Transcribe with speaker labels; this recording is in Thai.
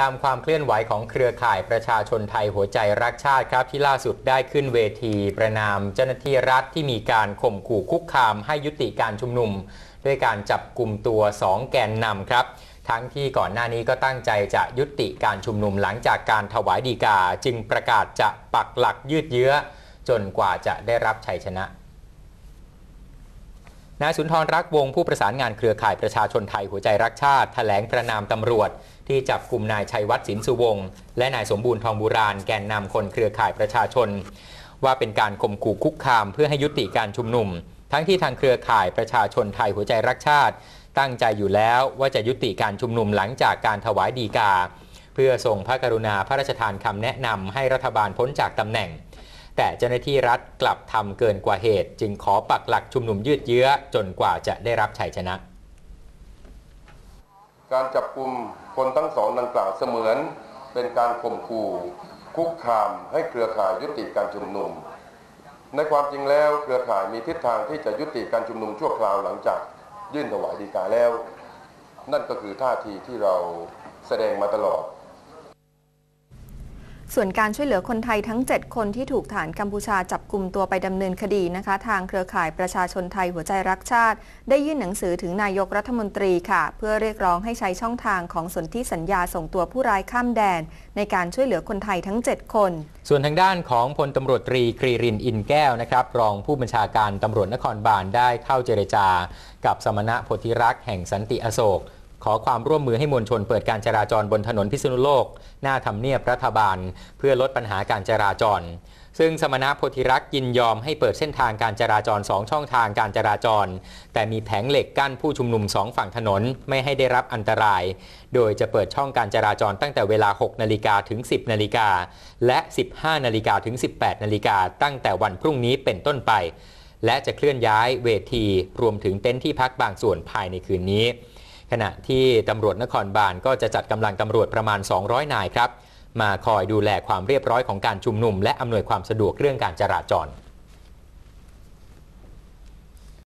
Speaker 1: ตามความเคลื่อนไหวของเครือข่ายประชาชนไทยหัวใจรักชาติครับ ที่ล่าสุดได้ขึ้นเวทีประนามเจ้าหน้าที่รัฐที่มีการข่มขู่คุกคามให้ยุติการชุมนุม ด้วยการจับกลุ่มตัว 2 แกนนำครับ ทั้งที่ก่อนหน้านี้ก็ตั้งใจจะยุติการชุมนุมหลังจากการถวายดีกา จึงประกาศจะปักหลักยืดเยื้อ จนกว่าจะได้รับชัยชนะ นายสุนทรรักวงผู้ประสานงานเครือข่ายประชาชนไทยหัวใจรักชาติแถลงประนามตำรวจ ที่จับกลุ่มนายชัยวัฒน์สินสุวงศ์และนายสมบูรณ์ทองบุราณแกนนำคนเครือข่ายประชาชน ว่าเป็นการข่มขู่คุกคามเพื่อให้ยุติการชุมนุม ทั้งที่ทางเครือข่ายประชาชนไทยหัวใจรักชาติ ตั้งใจอยู่แล้วว่าจะยุติการชุมนุมหลังจากการถวายดีกา เพื่อส่งพระกรุณาพระราชทานคำแนะนำให้รัฐบาลพ้นจากตำแหน่ง แต่เจ้าหน้าที่รัฐกลับทำเกินกว่าเหตุ จึงขอปักหลักชุมนุมยืดเยื้อจนกว่าจะได้รับชัยชนะ
Speaker 2: การจับกลุ่มคนทั้งสองดังกล่าวเสมือนเป็นการข่มขู่คุกคามให้เครือข่ายยุติการชุมนุม ในความจริงแล้วเครือข่ายมีทิศทางที่จะยุติการชุมนุมชั่วคราวหลังจากยื่นถวายดีกาแล้ว นั่นก็คือท่าทีที่เราแสดงมาตลอด
Speaker 3: ส่วนการช่วยเหลือคนไทยทั้ง 7 คนที่ถูกฐานกัมพูชาจับกลุ่มตัวไปดำเนินคดีนะคะ ทางเครือข่ายประชาชนไทยหัวใจรักชาติ ได้ยื่นหนังสือถึงนายกรัฐมนตรีค่ะ เพื่อเรียกร้องให้ใช้ช่องทางของสนธิสัญญาส่งตัวผู้ร้ายข้ามแดน ในการช่วยเหลือคนไทยทั้ง 7 คน
Speaker 1: ส่วนทางด้านของพลตำรวจตรีกรีรินอินแก้วนะครับ รองผู้บัญชาการตำรวจนครบาลได้เข้าเจรจา กับสมณะโพธิรักษ์แห่งสันติอโศก ขอความร่วมมือให้มวลชนเปิดการจราจรบนถนนพิษณุโลก หน้าทำเนียบรัฐบาล เพื่อลดปัญหาการจราจร ซึ่งสมณะโพธิรักษ์ยินยอมให้เปิดเส้นทางการจราจร 2 ช่องทางการจราจร แต่มีแผงเหล็กกั้นผู้ชุมนุม 2 ฝั่งถนนไม่ให้ได้รับอันตราย โดยจะเปิดช่องการจราจรตั้งแต่เวลา 6 นาฬิกาถึง 10 นาฬิกา และ 15 นาฬิกาถึง 18 นาฬิกาตั้งแต่วันพรุ่งนี้เป็นต้นไป และจะเคลื่อนย้ายเวทีรวมถึงเต็นท์ที่พักบางส่วนภายในคืนนี้ ขณะที่ตำรวจนครบาลก็จะจัดกำลังตำรวจประมาณ 200 นายครับ มาคอยดูแลความเรียบร้อยของการชุมนุม และอำนวยความสะดวกเรื่องการจราจร